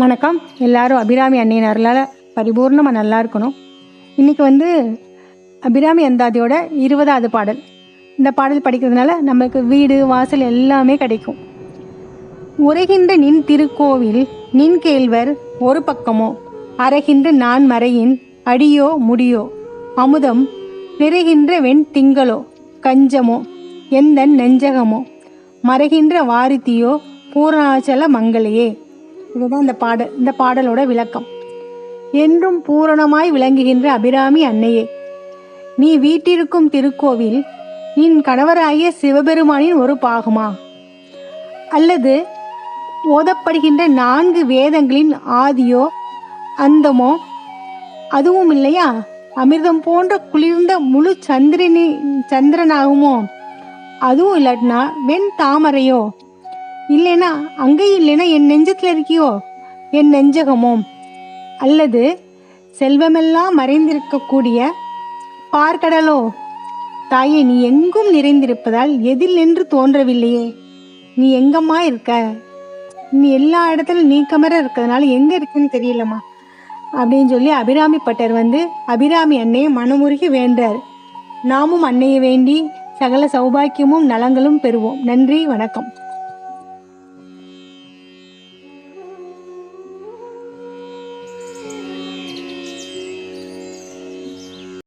வணக்கம். எல்லாரும் அபிராமி அன்னையின் அருளால் பரிபூர்ணமாக நல்லா இருக்கணும். இன்றைக்கி வந்து அபிராமி அந்தாதியோட இருபதாவது பாடல். இந்த பாடல் படிக்கிறதுனால நமக்கு வீடு வாசல் எல்லாமே கிடைக்கும். உரைகின்ற நின் திருக்கோவில் நின் கேழ்வர் ஒரு பக்கமோ அரைகின்ற நான் மறையின் அடியோ முடியோ அமுதம் நிறைகின்ற வெண் திங்களோ கஞ்சமோ எந்தன் நெஞ்சகமோ மறைகின்ற வாரித்தியோ பூர்ணாச்சல மங்களையே இதுதான் இந்த பாடல் இந்த பாடலோட விளக்கம். என்றும் பூரணமாய் விளங்குகின்ற அபிராமி அன்னையே நீ வீட்டிருக்கும் திருக்கோவில் நின் கணவராகிய சிவபெருமானின் ஒரு பாகமா? அல்லது ஓதப்படுகின்ற நான்கு வேதங்களின் ஆதியோ அந்தமோ? அதுவும் இல்லையா? அமிர்தம் போன்ற குளிர்ந்த முழு சந்திரனி சந்திரனாகுமோ? அதுவும் இல்லாட்டினா வெண் தாமரையோ? இல்லைனா அங்கேயும் இல்லைனா என் நெஞ்சத்தில் இருக்கியோ? என் நெஞ்சகமோ? அல்லது செல்வமெல்லாம் மறைந்திருக்கக்கூடிய பார்க்கடலோ? தாயே நீ எங்கும் நிறைந்திருப்பதால் எதில் என்று தோன்றவில்லையே? நீ எங்கம்மா இருக்க? நீ எல்லா இடத்துலையும் நீக்கமர இருக்கிறதுனால எங்கே இருக்குன்னு தெரியலம்மா. அப்படின்னு சொல்லி அபிராமி பட்டர் வந்து அபிராமி அன்னையை மனமுருகி வேண்டார். நாமும் அன்னையை வேண்டி சகல சௌபாக்கியமும் நலங்களும் பெறுவோம். நன்றி வணக்கம்.